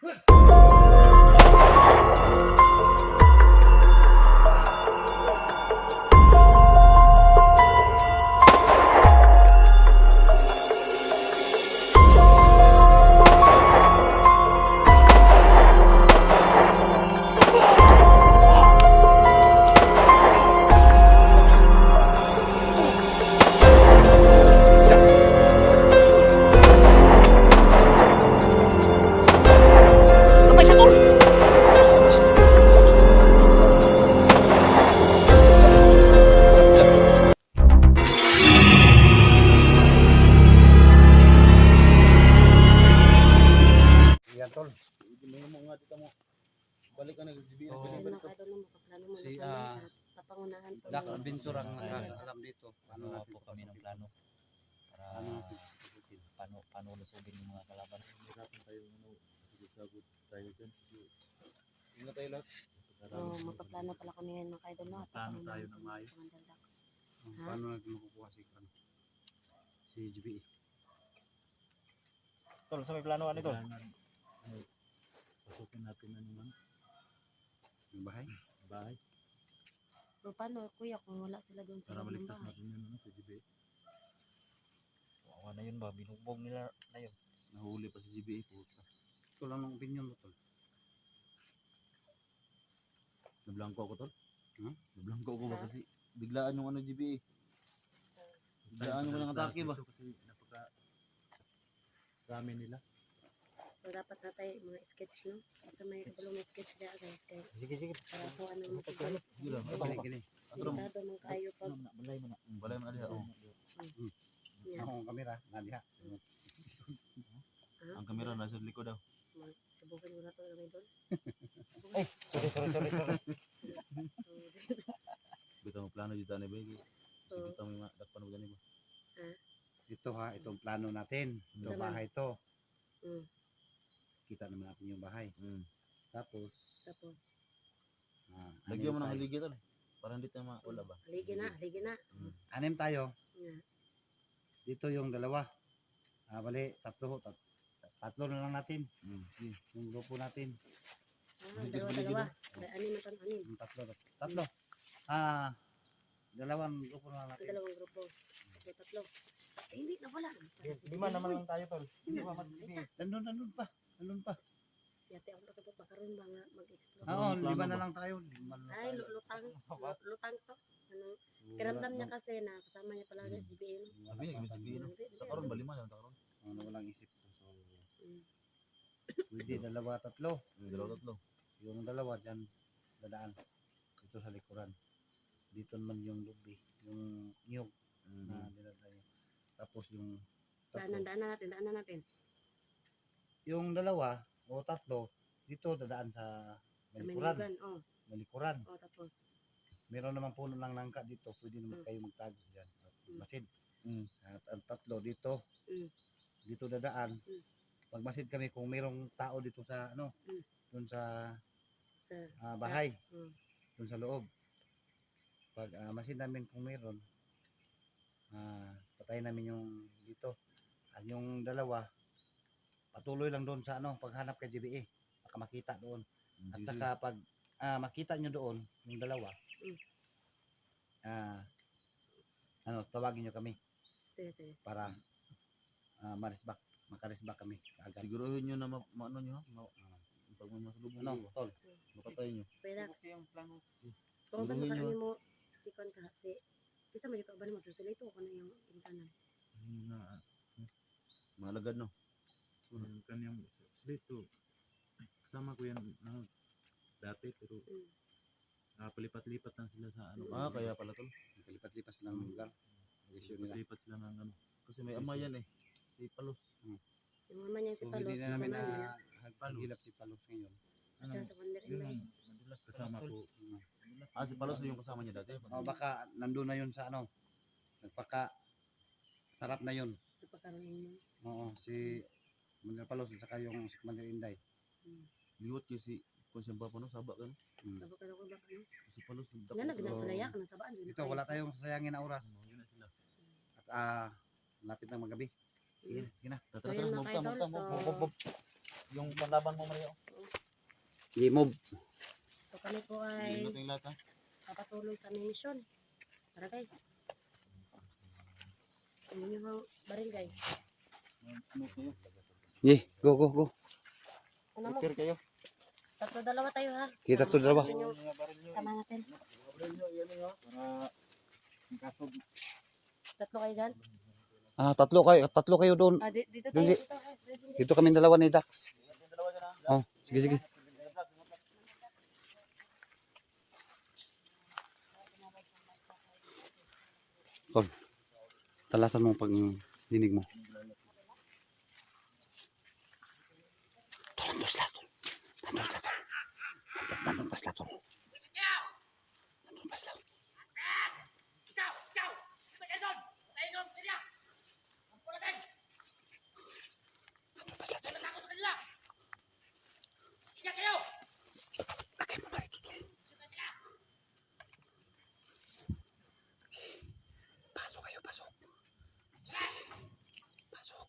Kapay Makukuha si ano? Si GBE. Tol, sa may plano ano tol? Pasukin natin ano man. Yung bahay. Bahay. Pero paano, kuya, kung wala sila doon sa Para bahay? natin yun ano, si GBE. Wawa na yun ba? Binugbog nila na yun. Nahuli pa si GBE. Puta. Ito lang ang opinion mo tol. Nablangko ako tol. Ha? Nablangko ako ba kasi biglaan yung ano GBE. Biglaan yung mga atake ba? Kasi napaka dami nila. So, dapat na tayo mga sketch, no? Sa may kabalo may sketch na, guys, kaya Sige, sige. para po ano mo kung Sige lang. Ano ba? Gini, gini. Atro mo. delikado man kayo pag na, balay mo na. Mm, Balay mo na diha. oh. yan. Ako ang kamera, na diha. Ah, Ang kamera nasa likod daw. Subukan mo na to mga idol. Ay, sorry, sorry, sorry, sorry. Bitaw mo plano dito ni Begi. Bitaw mo nga dakpan mo gani ba. Ito ha, itong plano natin. Ito Naman. bahay to. mm, Kita naman natin yung bahay. Mm. Tapos, tapos, ah, Lagyan mo ng anim tayo. haligi tol. Para hindi tayo mawala ba. haligi na, haligi na. Anim tayo. Yan. Dito yung dalawa. Ah, bali, tatlo. Tat, tatlo na lang natin. Mm. sige. Yung grupo natin. Ah, Hindi, dalawa, haligi dalawa. Anin na pan, anin. Yung tatlo. Tatlo. Ah, dalawang grupo na natin. dalawang grupo. Tatlo, tatlo. Eh, hindi, nawala. Lima naman lang tayo tol. Hindi ba magbibigay? Nandun, nandun pa. Nandun pa. Yate ako nakabot baka rin ba nga mag-explore. Oo, plano lima ba? na lang tayo. Lima na Ay, lutang. Ba? Lu- Lutang to. Ano, Wala- kiramdam niya kasi na kasama niya pala sa wala Sabi niya sabihin. Hindi, Sa karon ano. balima yan karon. Ano, walang isip ko. So, Mm. pwede dalawa, tatlo. Dalawa tatlo. Yung dalawa dyan, dadaan. Dito sa likuran. Dito naman yung lubi. Yung niyog na Mm. dinadala niya. Tapos yung Daanan, tatlo. daanan natin, daanan natin. Yung dalawa o tatlo, dito dadaan sa Sa malikuran. lugan. Oh, Malikuran. oh, tapos. Meron naman puno ng nangka dito. Pwede naman Mm. kayo magtago dyan. Mm. Masid. Mm. At ang tatlo dito. Mm. Dito dadaan. Mm. Magmasid kami kung merong tao dito sa ano, Mm. dun sa Sa, ah, bahay, mm. dun sa loob. Pag ah, masid namin kung meron, ah, patayin namin yung dito. At yung dalawa, patuloy lang doon sa ano, paghanap kay GBE. Baka makita doon. Mm, At saka pag ah, makita nyo doon, yung dalawa, Mm. ah, ano, tawagin nyo kami Sige, sige. para ah, marisbak, makarisbak kami agad. Siguruhin niyo na ma maano niyo ha. Ma pag may masalubong Ano, ano? tol? Makatay niyo. Pwede. Kasi yung plano. Kung ba nyo. mo, sikon ka kasi, kita mo dito ba mo susulito ko na yung intanan. Na malagad no. Yung kanyang dito kasama ko yan ano, dati pero Mm. ah, palipat-lipat lang sila sa ano Ah, kaya pala tol. Kalipat-lipat silang lugar. Desisyon nila. palipat sila ng ano Kasi may ama yan eh. Si Palos. Yung mama niya si Palos, hindi yung na namin na hagpagilap si Palos ngayon. ano siya sa Wonder yun Inday. ang madalas kasama ko Ah, si Palos na yung kasama niya dati. O baka nandun na yun sa ano, nagpaka sarap na yun. Oo, si Manila Palos at saka yung Manila Inday. Liwat kay si kung siya ba pa no, saba kan. Mm. Tapos ka ko ba ano? Si Palos. Nga nagnasalaya ka na sabaan. Ito, wala tayong sasayangin na oras. yun na sila At ah, lapit ng magabi. Sige, sige na. So Tara, tara, mga mabta, idol, mabta, so mabta. Yung panlaban mo Mario. Hindi move. So kami po ay Hindi natin lahat ha. papatuloy sa mission. Tara guys. Baril guys? Ye, go, go, go. Ano mo? Kayo. Tatlo dalawa tayo ha. Kita to dalawa. Sama natin. Tatlo kayo dyan. Ah, tatlo kayo, tatlo kayo doon. Ah, di- dito. Dito, guys. Dito. Dito kami dalawa ni Dax. Oh, sige, sige. Tol, talasan mo pag dinig mo. Tol, andos la, tol. Andos la, tol. Andos pas la, tol. Andos pas la. Andos pas la, tol. Lagay mo na ito, tol. Pasok kayo, pasok. Pasok.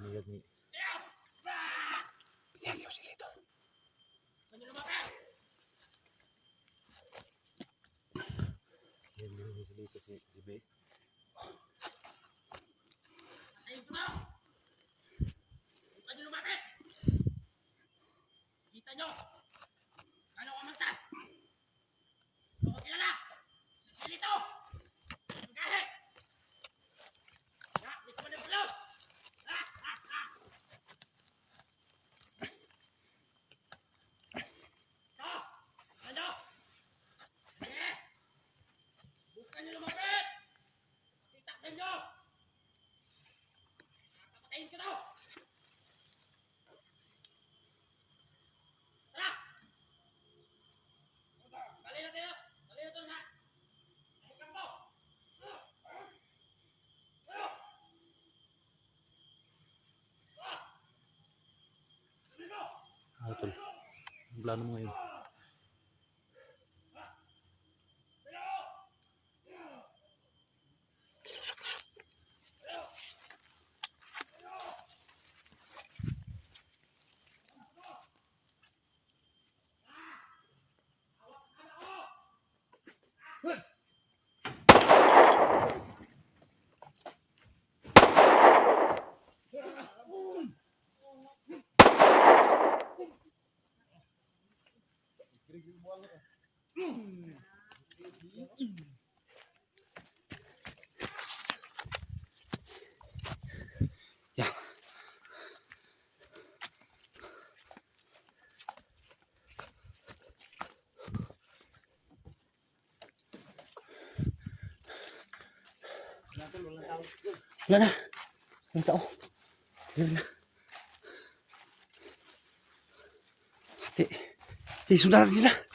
Binigyan ni Bigyan kayo, sige ito. binigyan ni si Lito si Ibe. Ah, tol. Ang plano mo ngayon. Wala na. Walang tao. Wala na. Ate. Ate, sundan natin sila.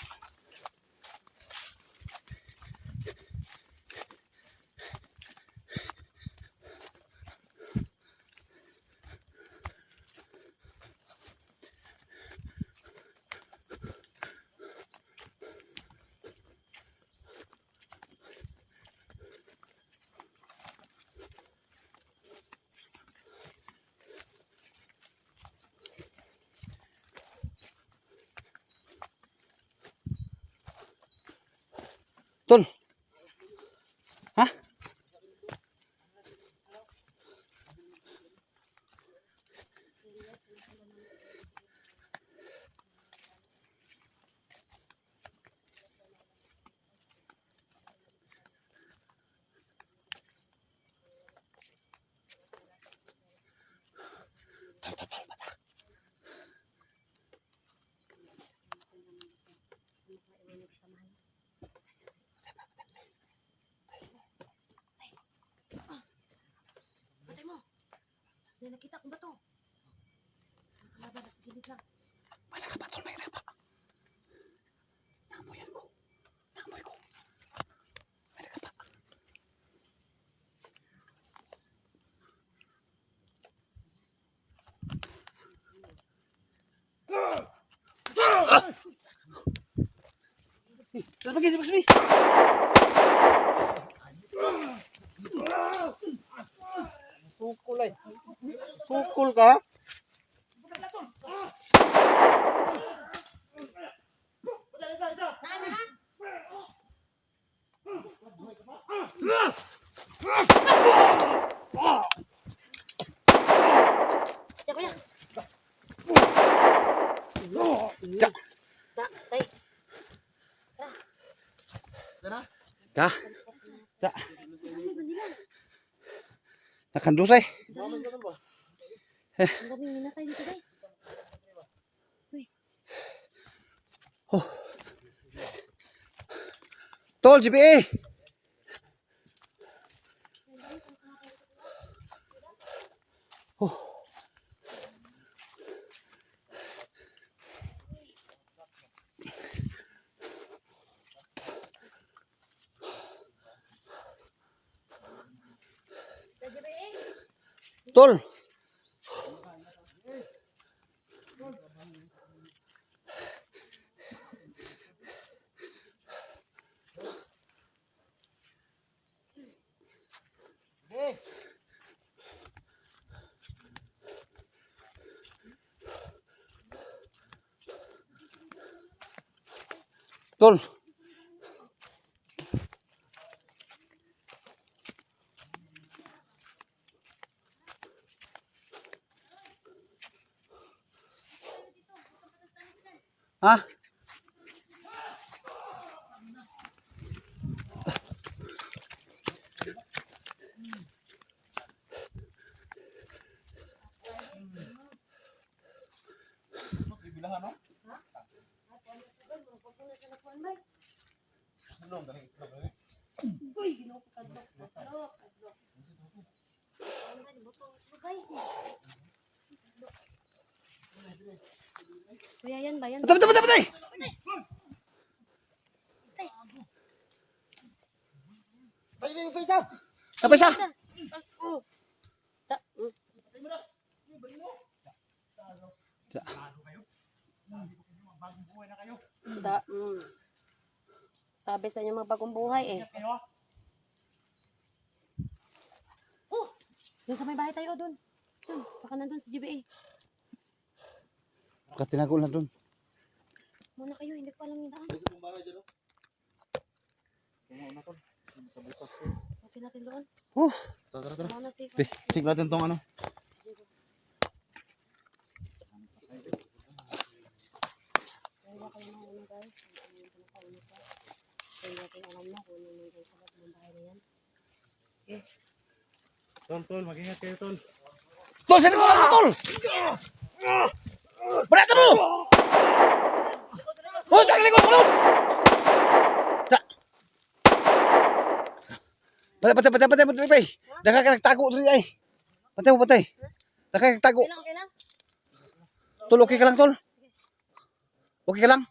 Pagi, Boss B. Sukul ay. Sukul ka? Ya, ya. Nakandusay. Ang daming minatay dito, guys. Tol, GPA. Tol. Tol. Ha? Kuya, yan ba? Yan? Patay, patay, patay, patay! Apa isa? Oh. Da, mm. Da, mm. Sabi sa inyo magbagong buhay eh. Oh! Doon sa may bahay tayo, doon. Doon, baka nandun sa GBA. Katinago na dun. Muna kayo, hindi ko alam yung daan. Okay natin doon. Oh. Tara, tara, tara. Wala na safe. Check natin tong ano. Pa pa. Bahay. Tol, tol, mag-ingat kayo, tol. Tol, sino mo lang tol? Berata mo! Oh, tak likod ko Sa. Patay, patay, patay, patay, patay, patay. Daka ka nagtago diri ay. Patay mo, patay. Daka ka nagtago. Okay lang, okay lang. Tol, okay ka lang, tol? Okay ka lang?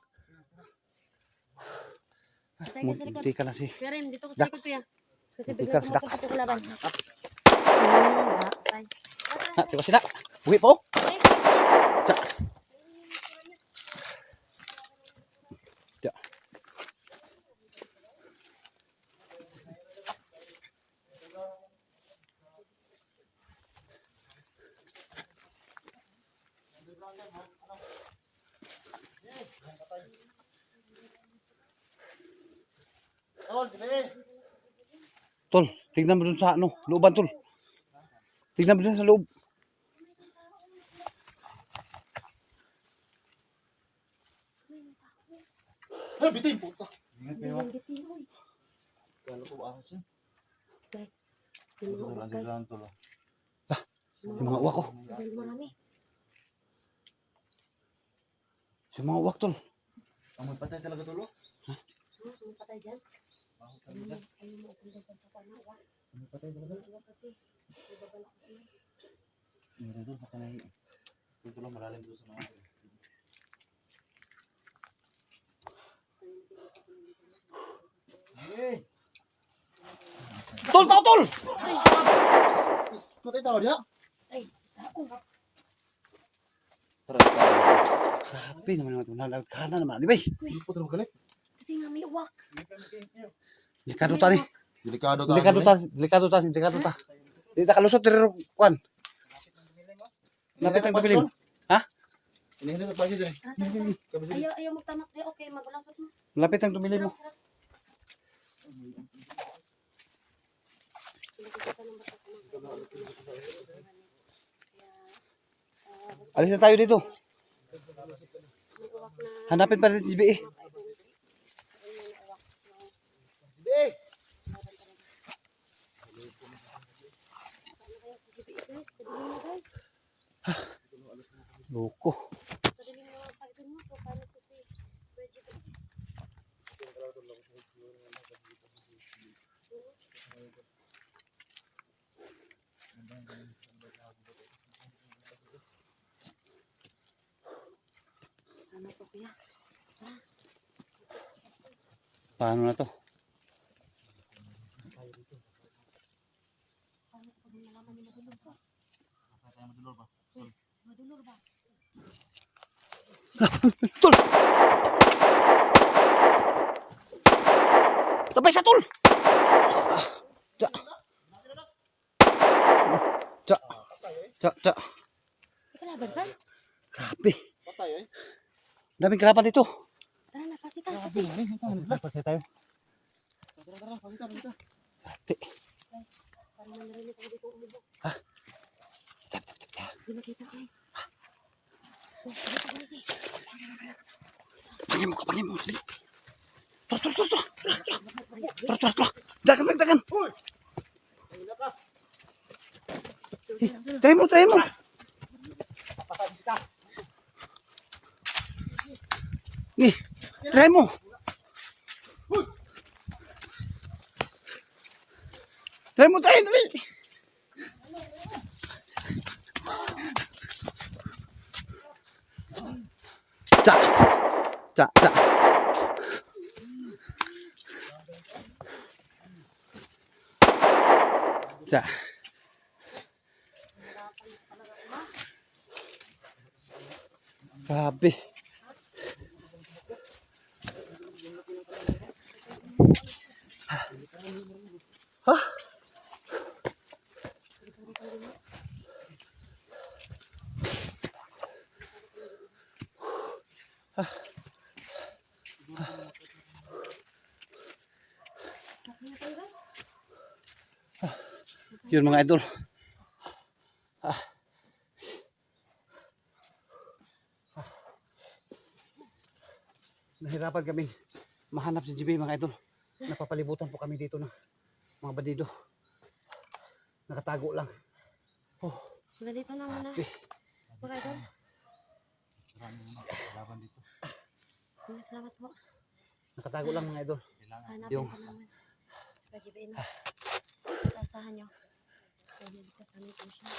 Patay ka ka na si. Kuya Rem, dito ko sa Dak. likod kuya. Kasi Hindi biglang ka sa dak. kumapunta ko laban. Hmm, patay. Ha, di ba sila? Uwi po? Okay. Sa. Sa. Tol, GBA. Tol, tignan mo dun sa ano, looban, tol. Tignan mo dun sa loob. Ay, bitin, bitin, uy. Kala ko ahas yun. Guys, Ito yung lang, mga tol. oh. Yung mga uwak ko. Marami. Yung mga uwak, tol. Ang magpatay talaga, tol. oh. Hmm, may patay dyan. Ayun mo, ayun mo, kung sa. Meron tol, baka nahi. Ito lang, malalim doon sa mga. Hey! Tol, tol, tol! Patay tao dia. Ay, ako. Grabe naman naman ito. Nalagkana naman. Di ba? Puto ng galit. Kasi nga may uwak. Delikado ta ni. Delikado tayo. Delikado ta. Delikado ta. Delikado ta. Di ta kalusot diri ro kwan. Lapit ang pabilin. Ha? Hinihinit ang pasi eh. Kabisi. Ayaw, ayaw magtamak. Di, okay, magulasot mo. Lapit ang tumili mo. Alis na tayo dito. Hanapin pa rin si BE. To, kuya? Paano na to? Paano ko pag nalaman ni Madulog to? Madulog ba? Tul! Tabay sa tul! Ah, Tsa. Tsa. Tsa, tsa. Ikalaban ka? Grabe. Patay eh. Daming kalaban dito. Tara na, pasitan. Pasaya tayo. Tara, tara, pakita, pakita. Ate. Parang narinig ako dito umubok. Ha? Tap, tap, tap, tap. Hindi makita guys. Oh, dito guys eh. Pagyan mo, kapagyan mo. Dali. Tara, tara, tara, tara. Tara, tara. Dagan, dagan, dagan. Hina ka. Try mo, try mo. Ni, try mo. Try mo, try, dali. Tsa. Tsa, tsa. Tsa. Grabe. Yun mga idol. nahirapan kami mahanap si JB mga idol. Napapalibutan po kami dito ng mga bandido. Nakatago lang. Ganito na muna. Mga idol. Dito. Mga salamat po. Nakatago lang mga idol. Hanapin Yung- ko naman. Sa JB na. Kaya nagkasanay ko siya.